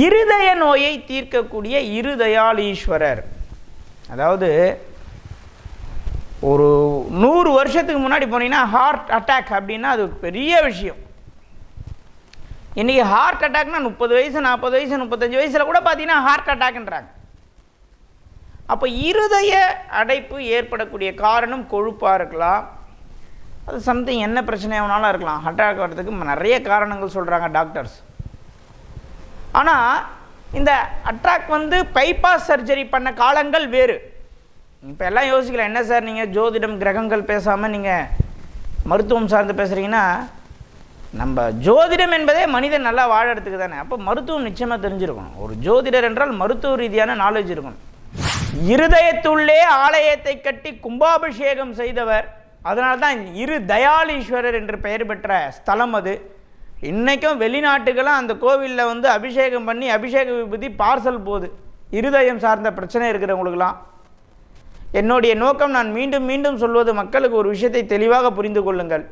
இருதய நோயை தீர்க்கக்கூடிய இருதயாலீஸ்வரர் அதாவது ஒரு நூறு வருஷத்துக்கு முன்னாடி போனீங்கன்னா ஹார்ட் அட்டாக் அப்படின்னா அது பெரிய விஷயம். இன்றைக்கி ஹார்ட் அட்டாக்னா முப்பது வயசு நாற்பது வயசு முப்பத்தஞ்சு வயசில் கூட பார்த்தீங்கன்னா ஹார்ட் அட்டாக்ன்றாங்க அப்போ இருதய அடைப்பு ஏற்படக்கூடிய காரணம் கொழுப்பாக இருக்கலாம். அது சம்திங் என்ன பிரச்சனையானாலும் இருக்கலாம். ஹார்ட் அட்டாக் வர்றதுக்கு நிறைய காரணங்கள் சொல்கிறாங்க டாக்டர்ஸ் ஆனால் இந்த அட்ராக் வந்து பைபாஸ் சர்ஜரி பண்ண காலங்கள் வேறு. இப்போ எல்லாம் யோசிக்கலாம் என்ன சார் நீங்கள் ஜோதிடம் கிரகங்கள் பேசாமல் நீங்கள் மருத்துவம் சார்ந்து பேசுகிறீங்கன்னா நம்ம ஜோதிடம் என்பதே மனிதன் நல்லா வாழறதுக்கு தானே. அப்போ மருத்துவம் நிச்சயமாக தெரிஞ்சிருக்கணும். ஒரு ஜோதிடர் என்றால் மருத்துவ ரீதியான நாலேஜ் இருக்கணும். இருதயத்துள்ளே ஆலயத்தை கட்டி கும்பாபிஷேகம் செய்தவர் அதனால தான் இரு தயாலீஸ்வரர் என்று பெயர் பெற்ற ஸ்தலம் அது. இன்றைக்கும் வெளிநாட்டுக்கெல்லாம் அந்த கோவிலில் வந்து அபிஷேகம் பண்ணி அபிஷேக விபூதி பார்சல் போகுது. இருதயம் சார்ந்த பிரச்சனை இருக்கிறவங்களுக்கெல்லாம். என்னுடைய நோக்கம் நான் மீண்டும் மீண்டும் சொல்வது மக்களுக்கு ஒரு விஷயத்தை தெளிவாக புரிந்து கொள்ளுங்கள்.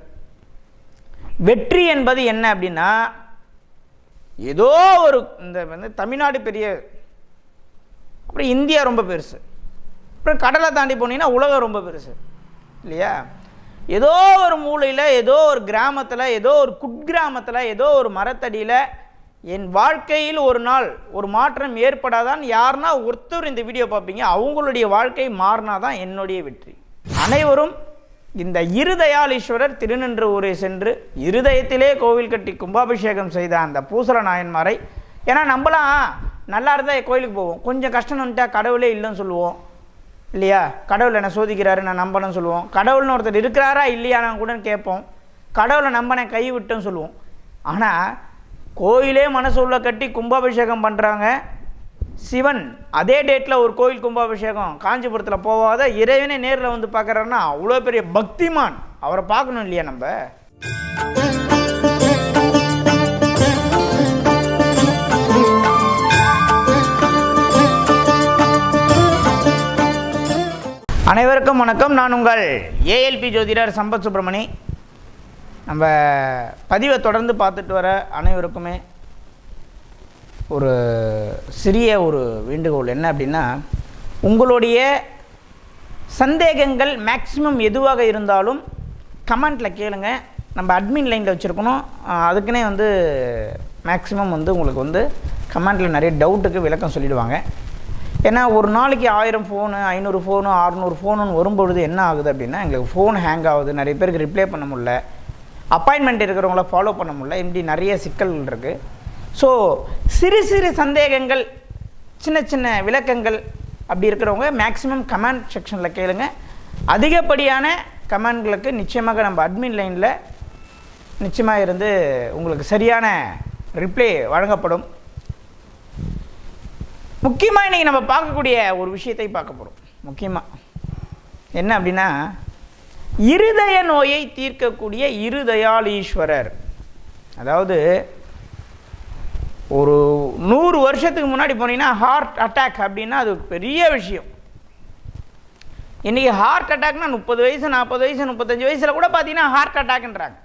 வெற்றி என்பது என்ன அப்படின்னா ஏதோ ஒரு இந்த வந்து தமிழ்நாடு பெரிய அப்புறம் இந்தியா ரொம்ப பெருசு. அப்புறம் கடலை தாண்டி போனீங்கன்னா உலகம் ரொம்ப பெருசு. இல்லையா? ஏதோ ஒரு மூலையில் ஏதோ ஒரு கிராமத்தில் ஏதோ ஒரு குட்கிராமத்தில் ஏதோ ஒரு மரத்தடியில் என் வாழ்க்கையில் ஒரு நாள் ஒரு மாற்றம் ஏற்படாதான் யாருன்னா ஒருத்தர் இந்த வீடியோ பார்ப்பீங்க. அவங்களுடைய வாழ்க்கை மாறினாதான் என்னுடைய வெற்றி. அனைவரும் இந்த இருதயாலீஸ்வரர் திருநின்ற ஊரை சென்று இருதயத்திலே கோவில் கட்டி கும்பாபிஷேகம் செய்த அந்த பூசல நாயன்மாரை ஏன்னா நம்மளாம் நல்லா இருந்தால் கோயிலுக்கு போவோம். கொஞ்சம் கஷ்டம் வந்துட்டா கடவுளே இல்லைன்னு சொல்லுவோம். இல்லையா? கடவுள் என்னை சோதிக்கிறாரு நான் நம்பணும்னு சொல்லுவோம். கடவுள்னு ஒருத்தர் இருக்கிறாரா இல்லையான்னு கூட கேட்போம். கடவுளை நம்பனை கைவிட்டுன்னு சொல்லுவோம். ஆனால் கோயிலே மனசு உள்ள கட்டி கும்பாபிஷேகம் பண்ணுறாங்க சிவன். அதே டேட்டில் ஒரு கோயில் கும்பாபிஷேகம். காஞ்சிபுரத்தில் போகாத இறைவனே நேரில் வந்து பார்க்குறாருன்னா அவ்வளோ பெரிய பக்திமான். அவரை பார்க்கணும் இல்லையா நம்ம? அனைவருக்கும் வணக்கம். நான் உங்கள் ஏஎல்பி ஜோதிடர் சம்பத் சுப்பிரமணி. நம்ம பதிவை தொடர்ந்து பார்த்துட்டு வர அனைவருக்குமே ஒரு சிறிய ஒரு வேண்டுகோள். என்ன அப்படின்னா உங்களுடைய சந்தேகங்கள் மேக்சிமம் எதுவாக இருந்தாலும் கமெண்ட்டில் கேளுங்க. நம்ம அட்மின் லைனில் வச்சுருக்கணும். அதுக்குன்னே வந்து மேக்ஸிமம் வந்து உங்களுக்கு வந்து கமெண்ட்டில் நிறைய டவுட்டுக்கு விளக்கம் சொல்லிடுவாங்க. ஏன்னா ஒரு நாளைக்கு ஆயிரம் ஃபோனு ஐநூறு ஃபோனு அறநூறு ஃபோனுன்னு வரும்பொழுது என்ன ஆகுது அப்படின்னா எங்களுக்கு ஃபோன் ஹேங் ஆகுது. நிறைய பேருக்கு ரிப்ளை பண்ண முடில அப்பாயின்மெண்ட் இருக்கிறவங்கள ஃபாலோ பண்ண முடில இப்படி நிறைய சிக்கல்கள் இருக்குது ஸோ சிறு சிறு சந்தேகங்கள் சின்ன சின்ன விளக்கங்கள் அப்படி இருக்கிறவங்க மேக்ஸிமம் கமெண்ட் செக்ஷனில் கேளுங்க. அதிகப்படியான கமெண்ட்களுக்கு நிச்சயமாக நம்ம அட்மின் லைனில் நிச்சயமாக இருந்து உங்களுக்கு சரியான ரிப்ளை வழங்கப்படும். முக்கியமாக இன்றைக்கி நம்ம பார்க்கக்கூடிய ஒரு விஷயத்தை பார்க்க போகிறோம் முக்கியமாக என்ன அப்படின்னா இருதய நோயை தீர்க்கக்கூடிய இருதயாலீஸ்வரர் அதாவது ஒரு நூறு வருஷத்துக்கு முன்னாடி போனீங்கன்னா ஹார்ட் அட்டாக் அப்படின்னா அது பெரிய விஷயம். இன்றைக்கி ஹார்ட் அட்டாக்னால் முப்பது வயசு நாற்பது வயசு முப்பத்தஞ்சு வயசில் கூட பார்த்தீங்கன்னா ஹார்ட் அட்டாக்ன்றாங்க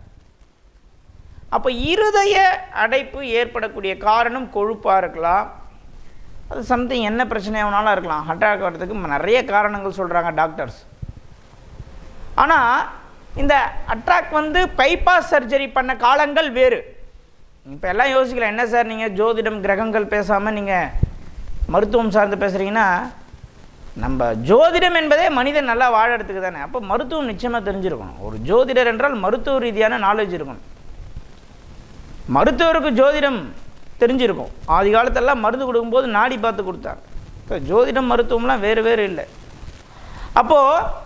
அப்போ இருதய அடைப்பு ஏற்படக்கூடிய காரணம் கொழுப்பாக இருக்கலாம். அது சம்திங் என்ன பிரச்சனையானாலும் இருக்கலாம். ஹார்ட் அட்டாக் வர்றதுக்கு நிறைய காரணங்கள் சொல்கிறாங்க டாக்டர்ஸ் ஆனால் இந்த அட்ராக் வந்து பைபாஸ் சர்ஜரி பண்ண காலங்கள் வேறு. இப்போ எல்லாம் யோசிக்கலாம் என்ன சார் நீங்கள் ஜோதிடம் கிரகங்கள் பேசாமல் நீங்கள் மருத்துவம் சார்ந்து பேசுகிறீங்கன்னா நம்ம ஜோதிடம் என்பதே மனிதன் நல்லா வாழறதுக்கு தானே. அப்போ மருத்துவம் நிச்சயமாக தெரிஞ்சிருக்கணும். ஒரு ஜோதிடர் என்றால் மருத்துவ ரீதியான நாலேஜ் இருக்கணும். மருத்துவருக்கு ஜோதிடம் தெரிஞ்சிருக்கும். ஆதி காலத்தெல்லாம் மருந்து கொடுக்கும்போது நாடி பார்த்து கொடுத்தாங்க. இப்போ ஜோதிடம் மருத்துவம்லாம் வேறு வேறு இல்லை. அப்போது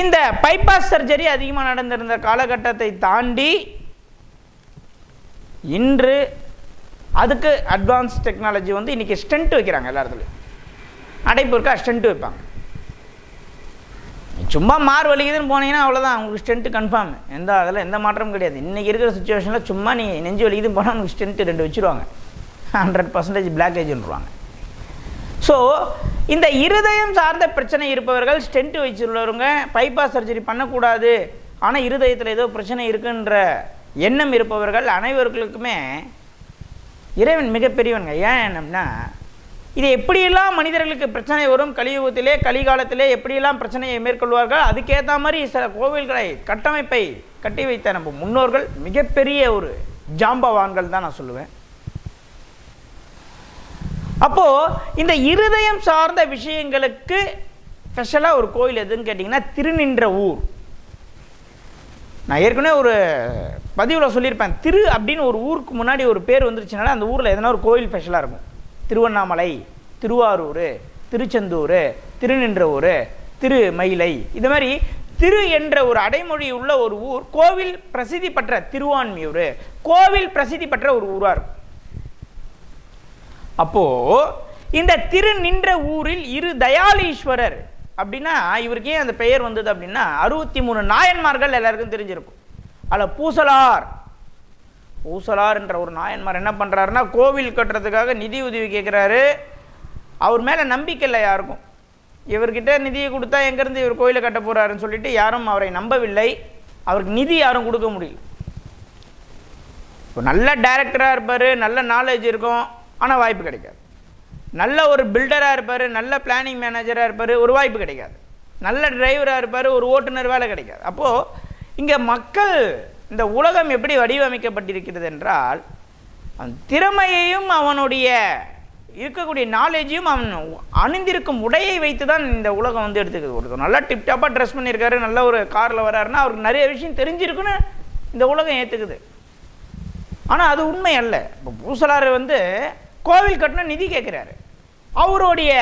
இந்த பைபாஸ் சர்ஜரி அதிகமாக நடந்திருந்த காலகட்டத்தை தாண்டி இன்று அதுக்கு அட்வான்ஸ் டெக்னாலஜி வந்து இன்றைக்கி ஸ்டென்ட் வைக்கிறாங்க எல்லா இடத்துலையும். அடைப்பு இருக்கா? ஸ்டென்ட் வைப்பாங்க. சும்மா மார் வலிக்குதுன்னு போனீங்கன்னா அவ்வளோதான் உங்களுக்கு ஸ்ட்ரென்த்து கன்ஃபார்ம் எந்த அதில் எந்த மாற்றமும் கிடையாது. இன்றைக்கி இருக்கிற சுச்சுவேஷனில் சும்மா நீ நெஞ்சு வலிக்குதுன்னு போனால் உங்களுக்கு ஸ்ட்ரென்த்து ரெண்டு வச்சுருவாங்க. ஹண்ட்ரட் பர்சன்டேஜ் பிளாக்கேஜ்ன்றாங்க ஸோ இந்த இருதயம் சார்ந்த பிரச்சனை இருப்பவர்கள் ஸ்டென்ட் வச்சுள்ளவங்க பைபாஸ் சர்ஜரி பண்ணக்கூடாது. ஆனால் இருதயத்தில் ஏதோ பிரச்சனை இருக்குன்ற எண்ணம் இருப்பவர்கள் அனைவர்களுக்குமே இறைவன் மிகப்பெரியவனுங்க. ஏன் என்னம்னா இது எப்படியெல்லாம் மனிதர்களுக்கு பிரச்சனை வரும்? கலியுகத்திலே கலிகாலத்திலே எப்படியெல்லாம் பிரச்சனையை மேற்கொள்வார்கள்? அதுக்கேற்ற மாதிரி சில கோவில்களை கட்டமைப்பை கட்டி வைத்த நம்ம முன்னோர்கள் மிகப்பெரிய ஒரு ஜாம்பவான்கள் தான் நான் சொல்லுவேன். அப்போ இந்த இருதயம் சார்ந்த விஷயங்களுக்கு ஸ்பெஷலாக ஒரு கோயில் எதுன்னு கேட்டிங்கன்னா திருநின்ற ஊர். நான் ஏற்கனவே ஒரு பதிவில் சொல்லியிருப்பேன். திரு அப்படின்னு ஒரு ஊருக்கு முன்னாடி ஒரு பேர் வந்துருச்சுனால அந்த ஊரில் எதனா ஒரு கோயில் ஸ்பெஷலாக இருக்கும். திருவண்ணாமலை திருவாரூர் திருச்செந்தூர் திருநின்றவூர் திருமயிலை. இது மாதிரி திரு என்ற ஒரு அடைமொழி உள்ள ஒரு ஊர் கோவில் பிரசித்தி பெற்ற திருவான்மியூர் கோவில் பிரசித்தி பெற்ற ஒரு ஊராக இருக்கும். அப்போ இந்த திரு நின்ற ஊரில் இரு தயாலீஸ்வரர் அப்படின்னா இவருக்கு ஏன் அந்த பெயர் வந்தது அப்படின்னா அறுபத்தி மூணு நாயன்மார்கள் எல்லாருக்கும் தெரிஞ்சிருக்கும். அதில் பூசலார் ஊசலார் என்ற ஒரு நாயன்மார் என்ன பண்ணுறாருன்னா கோவில் கட்டுறதுக்காக நிதி உதவி கேட்குறாரு அவர் மேலே நம்பிக்கை இல்லை யாருக்கும். இவர்கிட்ட நிதியை கொடுத்தா எங்கேருந்து இவர் கோயிலை கட்ட போகிறாருன்னு சொல்லிட்டு யாரும் அவரை நம்பவில்லை. அவருக்கு நிதி யாரும் கொடுக்க முடியல. இப்போ நல்ல டைரக்டராக இருப்பார் நல்ல நாலேஜ் இருக்கும் ஆனால் வாய்ப்பு கிடைக்காது. நல்ல ஒரு பில்டராக இருப்பார் நல்ல பிளானிங் மேனேஜராக இருப்பார் ஒரு வாய்ப்பு கிடைக்காது. நல்ல டிரைவராக இருப்பார் ஒரு ஓட்டுநர் வேலை கிடைக்காது. அப்போது இங்கே மக்கள் இந்த உலகம் எப்படி வடிவமைக்கப்பட்டிருக்கிறது என்றால் அவன் திறமையையும் அவனுடைய இருக்கக்கூடிய நாலேஜையும் அவன் அணிந்திருக்கும் உடையை வைத்து தான் இந்த உலகம் வந்து எடுத்துக்குது. ஒருத்தர் நல்லா டிப்டாப்பாக ட்ரெஸ் பண்ணியிருக்காரு நல்ல ஒரு காரில் வராருன்னா அவருக்கு நிறைய விஷயம் தெரிஞ்சிருக்குன்னு இந்த உலகம் ஏற்றுக்குது ஆனால் அது உண்மை அல்ல. இப்போ பூசலார் வந்து கோவில் கட்டின நிதி கேட்குறாரு. அவருடைய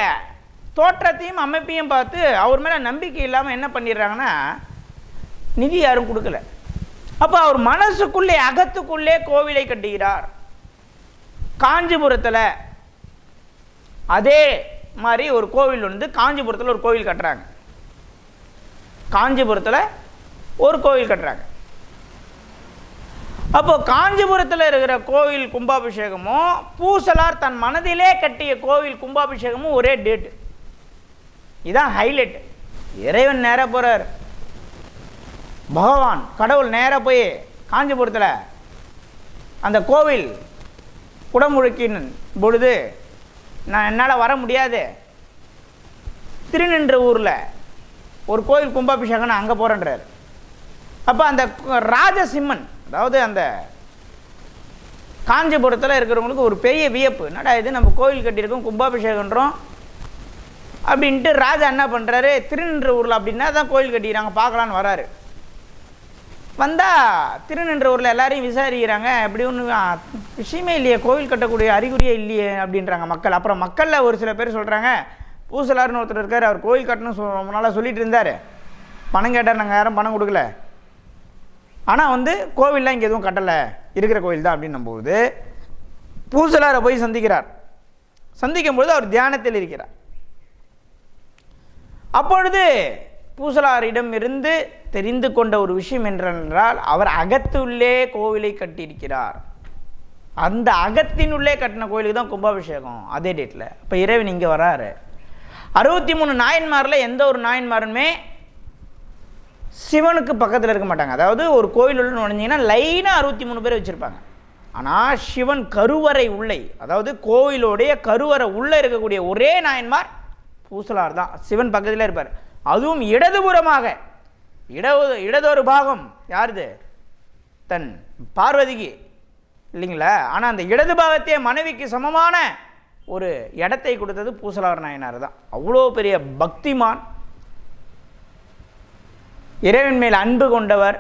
தோற்றத்தையும் அமைப்பையும் பார்த்து அவர் மேலே நம்பிக்கை இல்லாமல் என்ன பண்ணிடுறாங்கன்னா நிதி யாரும் கொடுக்கல. அப்போ அவர் மனசுக்குள்ளே அகத்துக்குள்ளே கோவிலை கட்டுகிறார். காஞ்சிபுரத்தில் அதே மாதிரி ஒரு கோவில் வந்து காஞ்சிபுரத்தில் ஒரு கோவில் கட்டுறாங்க. காஞ்சிபுரத்தில் ஒரு கோவில் கட்டுறாங்க. அப்போ காஞ்சிபுரத்தில் இருக்கிற கோவில் கும்பாபிஷேகமும் பூசலார் தன் மனதிலே கட்டிய கோவில் கும்பாபிஷேகமும் ஒரே டேட்டு இதுதான் ஹைலைட் இறைவன் நேராக போகிறார் பகவான் கடவுள் நேராக போய் காஞ்சிபுரத்தில் அந்த கோவில் குடமுழுக்கின் பொழுது நான் என்னால் வர முடியாது. திருநின்ற ஊரில் ஒரு கோயில் கும்பாபிஷேகம் நான் அங்கே போகிறேன்றார் அப்போ அந்த ராஜசிம்மன் அதாவது அந்த காஞ்சிபுரத்தில் இருக்கிறவங்களுக்கு ஒரு பெரிய வியப்பு. என்னடா இது நம்ம கோயில் கட்டியிருக்கோம் கும்பாபிஷேகன்றோம் அப்படின்ட்டு ராஜா என்ன பண்ணுறாரு திருநின்ற ஊரில் அப்படின்னா தான் கோயில் கட்டிக்கிறாங்க பார்க்கலான்னு வராரு. வந்தால் திருநின்றவரில் எல்லாரையும் விசாரிக்கிறாங்க. எப்படி ஒன்று விஷயமே இல்லையே கோவில் கட்டக்கூடிய அறிகுறியே இல்லையே அப்படின்றாங்க மக்கள். அப்புறம் மக்களில் ஒரு சில பேர் சொல்கிறாங்க பூசலார்னு ஒருத்தர் இருக்கார் அவர் கோயில் கட்டணும் ரொம்ப நாளாக சொல்லிட்டு இருந்தார். பணம் கேட்டார் நாங்கள் யாரும் பணம் கொடுக்கல. ஆனால் வந்து கோவில்லாம் இங்கே எதுவும் கட்டலை. இருக்கிற கோவில் தான் அப்படின்னும் போது பூசலாரை போய் சந்திக்கிறார். சந்திக்கும் பொழுது அவர் தியானத்தில் இருக்கிறார். அப்பொழுது பூசலாரிடம் இருந்து தெரிந்து கொண்ட ஒரு விஷயம் என்றால் அவர் அகத்துள்ளே கோவிலை கட்டியிருக்கிறார். அந்த அகத்தினுள்ளே கட்டின கோயிலுக்கு தான் கும்பாபிஷேகம் அதே டேட்டில் இப்போ இறைவன் இங்கே வராரு. அறுபத்தி மூணு நாயன்மாரில் எந்த ஒரு நாயன்மாருமே சிவனுக்கு பக்கத்தில் இருக்க மாட்டாங்க. அதாவது ஒரு கோயில் உள்ள நுழைஞ்சிங்கன்னா லைனாக அறுபத்தி மூணு பேர் வச்சுருப்பாங்க. ஆனால் சிவன் கருவறை உள்ளே அதாவது கோவிலோடைய கருவறை உள்ளே இருக்கக்கூடிய ஒரே நாயன்மார் பூசலார் தான். சிவன் பக்கத்தில் இருப்பார். அதுவும் இடதுபுறமாக. இடது இடதொரு பாகம் யாருது? தன் பார்வதிக்கு. இல்லைங்களா? ஆனால் அந்த இடது பாகத்தையே மனைவிக்கு சமமான ஒரு இடத்தை கொடுத்தது பூசலார் நாயனார் தான். அவ்வளோ பெரிய பக்திமான். இறைவன் மேல் அன்பு கொண்டவர்.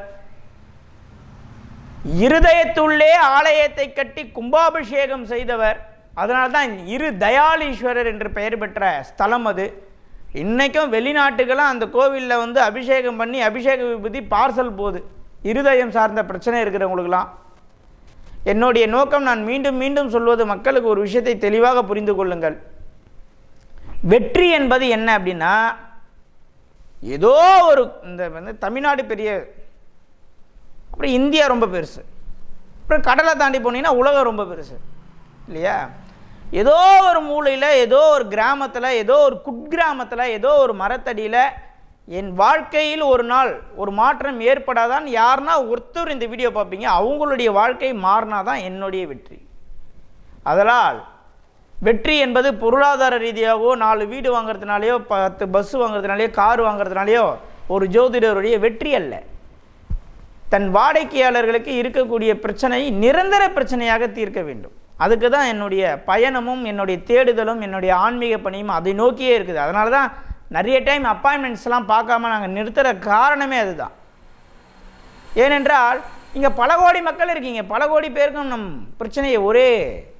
இருதயத்துள்ளே ஆலயத்தை கட்டி கும்பாபிஷேகம் செய்தவர். அதனால்தான் இரு தயாலீஸ்வரர் என்று பெயர் பெற்ற ஸ்தலம் அது. இன்றைக்கும் வெளிநாட்டுக்கெல்லாம் அந்த கோவிலில் வந்து அபிஷேகம் பண்ணி அபிஷேக விபூதி பார்சல் போகுது. இருதயம் சார்ந்த பிரச்சனை இருக்கிறவங்களுக்கெல்லாம். என்னுடைய நோக்கம் நான் மீண்டும் மீண்டும் சொல்வது மக்களுக்கு ஒரு விஷயத்தை தெளிவாக புரிந்து கொள்ளுங்கள். வெற்றி என்பது என்ன அப்படின்னா ஏதோ ஒரு இந்த வந்து தமிழ்நாடு பெரிய அப்புறம் இந்தியா ரொம்ப பெருசு. அப்புறம் கடலை தாண்டி போனீங்கன்னா உலகம் ரொம்ப பெருசு. இல்லையா? ஏதோ ஒரு மூலையில் ஏதோ ஒரு கிராமத்தில் ஏதோ ஒரு குட்கிராமத்தில் ஏதோ ஒரு மரத்தடியில் என் வாழ்க்கையில் ஒரு நாள் ஒரு மாற்றம் ஏற்படாதான் யாருன்னா ஒருத்தர் இந்த வீடியோ பார்ப்பீங்க. அவங்களுடைய வாழ்க்கை மாறினா தான் என்னுடைய வெற்றி. அதனால் வெற்றி என்பது பொருளாதார ரீதியாகவோ நாலு வீடு வாங்குறதுனாலையோ பத்து பஸ் வாங்குறதுனாலையோ கார் வாங்குறதுனாலையோ ஒரு ஜோதிடருடைய வெற்றி அல்ல. தன் வாடிக்கையாளர்களுக்கு இருக்கக்கூடிய பிரச்சனை நிரந்தர பிரச்சனையாக தீர்க்க வேண்டும். அதுக்கு தான் என்னுடைய பயணமும் என்னுடைய தேடுதலும் என்னுடைய ஆன்மீக பணியும் அதை நோக்கியே இருக்குது. அதனால தான் நிறைய டைம் அப்பாயின்மெண்ட்ஸ்லாம் பார்க்காம நாங்கள் நிறுத்துகிற காரணமே அதுதான். ஏனென்றால் இங்கே பல கோடி மக்கள் இருக்கீங்க. பல கோடி பேருக்கும் நம் பிரச்சனையை ஒரே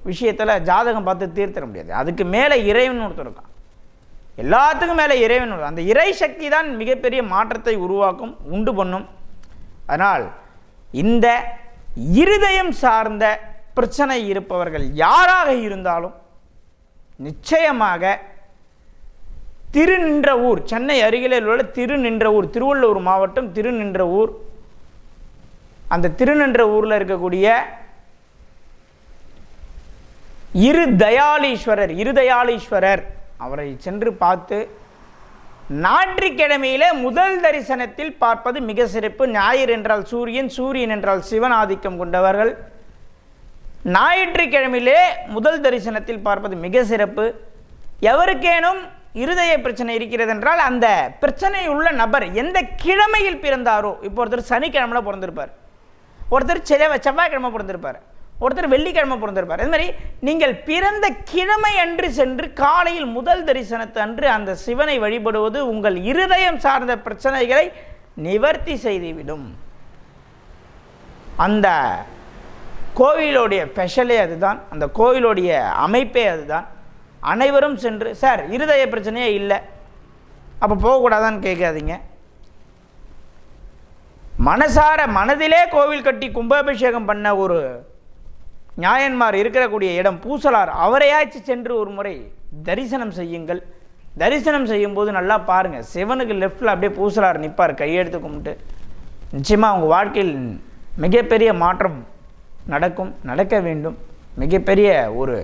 விஷயத்தில் ஜாதகம் பார்த்து தீர்த்திட முடியாது. அதுக்கு மேலே இறைவன் ஒருத்தருக்கும் எல்லாத்துக்கும் மேலே இறைவன் ஒரு அந்த இறை சக்தி தான் மிகப்பெரிய மாற்றத்தை உருவாக்கும் உண்டு பண்ணும். அதனால் இந்த இருதயம் சார்ந்த பிரச்சனை இருப்பவர்கள் யாராக இருந்தாலும் நிச்சயமாக திருநின்ற ஊர் சென்னை அருகிலே உள்ள திருநின்ற ஊர் திருவள்ளூர் மாவட்டம் திருநின்ற ஊர் அந்த திருநின்ற ஊரில் இருக்கக்கூடிய இரு தயாளீஸ்வரர் இருதயாளீஸ்வரர் அவரை சென்று பார்த்து ஞாயிற்றுக்கிழமையிலே முதல் தரிசனத்தில் பார்ப்பது மிக சிறப்பு. ஞாயிறு என்றால் சூரியன் சூரியன் என்றால் சிவன் ஆதிக்கம் கொண்டவர்கள். ஞாயிற்றுக்கிழமையிலே முதல் தரிசனத்தில் பார்ப்பது மிக சிறப்பு. எவருக்கேனும் இருதய பிரச்சனை இருக்கிறது என்றால் அந்த பிரச்சனை உள்ள நபர் எந்த கிழமையில் பிறந்தாரோ இப்போ ஒருத்தர் சனிக்கிழமையில் பிறந்திருப்பார். ஒருத்தர் செவ்வாய் செவ்வாய்க்கிழமை பிறந்திருப்பார். ஒருத்தர் வெள்ளிக்கிழமை பிறந்திருப்பார். அது மாதிரி நீங்கள் பிறந்த கிழமை அன்று சென்று காலையில் முதல் தரிசனத்து அன்று அந்த சிவனை வழிபடுவது உங்கள் இருதயம் சார்ந்த பிரச்சனைகளை நிவர்த்தி செய்துவிடும். அந்த கோவிலுடைய ஸ்பெஷலே அதுதான். அந்த கோவிலுடைய அமைப்பே அதுதான். அனைவரும் சென்று சார் இருதய பிரச்சனையே இல்லை. அப்போ போகக்கூடாதான்னு கேட்காதீங்க. மனசார மனதிலே கோவில் கட்டி கும்பாபிஷேகம் பண்ண ஒரு நியாயன்மார் இருக்கக்கூடிய இடம் பூசலார். அவரையாச்சு சென்று ஒரு முறை தரிசனம் செய்யுங்கள். தரிசனம் செய்யும்போது நல்லா பாருங்கள் சிவனுக்கு லெஃப்டில் அப்படியே பூசலார் நிற்பார் கையெடுத்து கும்பிட்டு. நிச்சயமாக அவங்க வாழ்க்கையில் மிகப்பெரிய மாற்றம் நடக்கும் நடக்க வேண்டும். மிகப்பெரிய ஒரு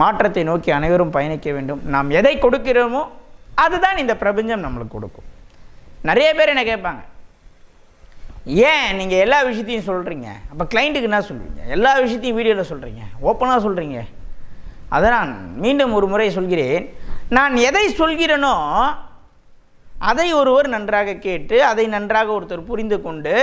மாற்றத்தை நோக்கி அனைவரும் பயணிக்க வேண்டும். நாம் எதை கொடுக்கிறோமோ அதுதான் இந்த பிரபஞ்சம் நம்மளுக்கு கொடுக்கும். நிறைய பேர் என்ன கேட்பாங்க ஏன் நீங்கள் எல்லா விஷயத்தையும் சொல்கிறீங்க அப்போ கிளைண்ட்டுக்கு என்ன சொல்வீங்க எல்லா விஷயத்தையும் வீடியோவில் சொல்கிறீங்க ஓப்பனாக சொல்கிறீங்க அதை நான் மீண்டும் ஒரு முறை சொல்கிறேன். நான் எதை சொல்கிறேனோ அதை ஒருவர் நன்றாக கேட்டு அதை நன்றாக ஒருத்தர் புரிந்து கொண்டு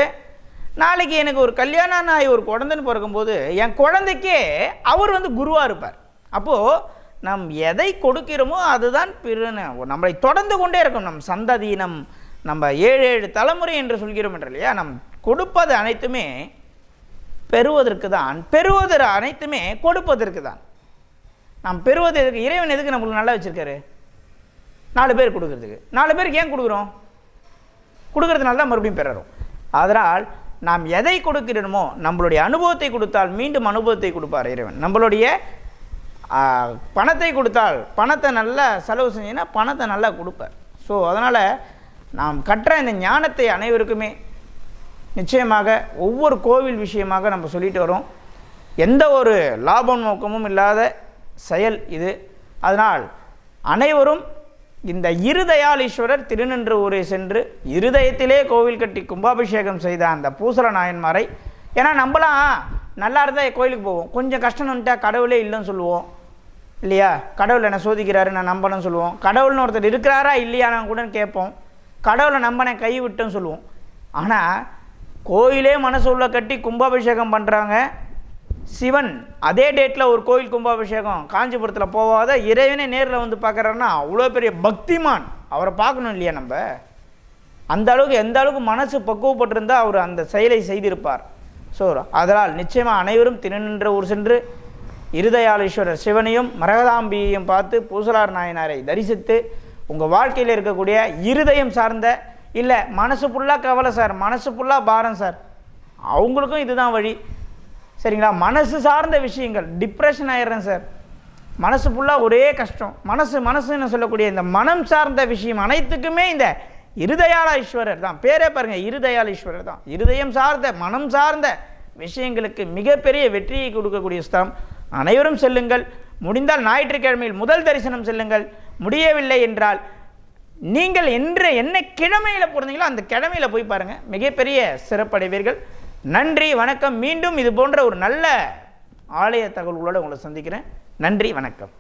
நாளைக்கு எனக்கு ஒரு கல்யாணம் ஆகி ஒரு குழந்தைன்னு பிறக்கும்போது என் குழந்தைக்கே அவர் வந்து குருவாக இருப்பார். அப்போது நாம் எதை கொடுக்கிறோமோ அதுதான் பிற நம்மளை தொடர்ந்து கொண்டே இருக்கும் நம் சந்ததி நம் நம்ம ஏழு ஏழு தலைமுறை என்று சொல்கிறோம் என்ற இல்லையா? நம் கொடுப்பது அனைத்துமே பெறுவதற்கு தான். பெறுவது அனைத்துமே கொடுப்பதற்கு தான். நாம் பெறுவது எதுக்கு? இறைவன் எதுக்கு நம்மளுக்கு நல்லா வச்சுருக்காரு? நாலு பேர் கொடுக்கறதுக்கு. நாலு பேருக்கு ஏன் கொடுக்குறோம்? கொடுக்கறதுனால தான் மறுபடியும் பெறறோம். அதனால் நாம் எதை கொடுக்கிறோமோ நம்மளுடைய அனுபவத்தை கொடுத்தால் மீண்டும் அனுபவத்தை கொடுப்பார் இறைவன். நம்மளுடைய பணத்தை கொடுத்தால் பணத்தை நல்லா செலவு செஞ்சீங்கன்னா பணத்தை நல்லா கொடுப்பார். ஸோ அதனால் நாம் கற்ற இந்த ஞானத்தை அனைவருக்குமே நிச்சயமாக ஒவ்வொரு கோவில் விஷயமாக நம்ம சொல்லிட்டு வரோம். எந்த ஒரு லாப நோக்கமும் இல்லாத செயல் இது. அதனால் அனைவரும் இந்த இருதயாலீஸ்வரர் திருநின்று ஊரை சென்று இருதயத்திலே கோவில் கட்டி கும்பாபிஷேகம் செய்த அந்த பூசல நாயன்மாரை ஏன்னா நம்மளாம் நல்லா இருந்தால் கோயிலுக்கு போவோம். கொஞ்சம் கஷ்டம் வந்துட்டா கடவுளே இல்லைன்னு சொல்லுவோம். இல்லையா? கடவுள் என்னை சோதிக்கிறாரு நான் நம்பணும்னு சொல்லுவோம். கடவுள்னு ஒருத்தர் இருக்கிறாரா இல்லையான்னு கூட கேட்போம். கடவுளை நம்பனை கை விட்டுன்னு சொல்லுவோம். ஆனால் கோயிலே மனசு உள்ள கட்டி கும்பாபிஷேகம் பண்ணுறாங்க சிவன் அதே டேட்டில் ஒரு கோயில் கும்பாபிஷேகம் காஞ்சிபுரத்தில் போகாத இறைவனே நேரில் வந்து பார்க்குறாருன்னா அவ்வளோ பெரிய பக்திமான். அவரை பார்க்கணும் இல்லையா நம்ம? அந்த அளவுக்கு எந்த அளவுக்கு மனசு பக்குவப்பட்டிருந்தால் அவர் அந்த செயலை செய்திருப்பார். ஸோ அதனால் நிச்சயமாக அனைவரும் திருநின்ற ஊர் சென்று இருதயாலீஸ்வரர் சிவனையும் மரகதாம்பியையும் பார்த்து பூசலார் நாயனாரை தரிசித்து உங்கள் வாழ்க்கையில் இருக்கக்கூடிய இருதயம் சார்ந்த இல்லை மனசு ஃபுல்லாக கவலை சார் மனசு ஃபுல்லாக பாரம் சார் அவங்களுக்கும் இதுதான் வழி. சரிங்களா? மனசு சார்ந்த விஷயங்கள். டிப்ரெஷன் ஆயிடுறேன் சார் மனசு ஃபுல்லாக ஒரே கஷ்டம். மனசு மனசுன்னு சொல்லக்கூடிய இந்த மனம் சார்ந்த விஷயம் அனைத்துக்குமே இந்த இருதயால ஈஸ்வரர் தான். பேரே பாருங்கள் இருதயால ஈஸ்வரர் தான். இருதயம் சார்ந்த மனம் சார்ந்த விஷயங்களுக்கு மிகப்பெரிய வெற்றியை கொடுக்கக்கூடிய ஸ்தலம். அனைவரும் செல்லுங்கள். முடிந்தால் ஞாயிற்றுக்கிழமையில் முதல் தரிசனம் செல்லுங்கள். முடியவில்லை என்றால் நீங்கள் என்று என்ன கிழமையில் பிறந்தீங்களோ அந்த கிழமையில் போய் பாருங்கள் மிகப்பெரிய சிறப்படைவீர்கள். நன்றி வணக்கம். மீண்டும் இது போன்ற ஒரு நல்ல ஆலய தகவல்களோடு உங்களை சந்திக்கிறேன். நன்றி வணக்கம்.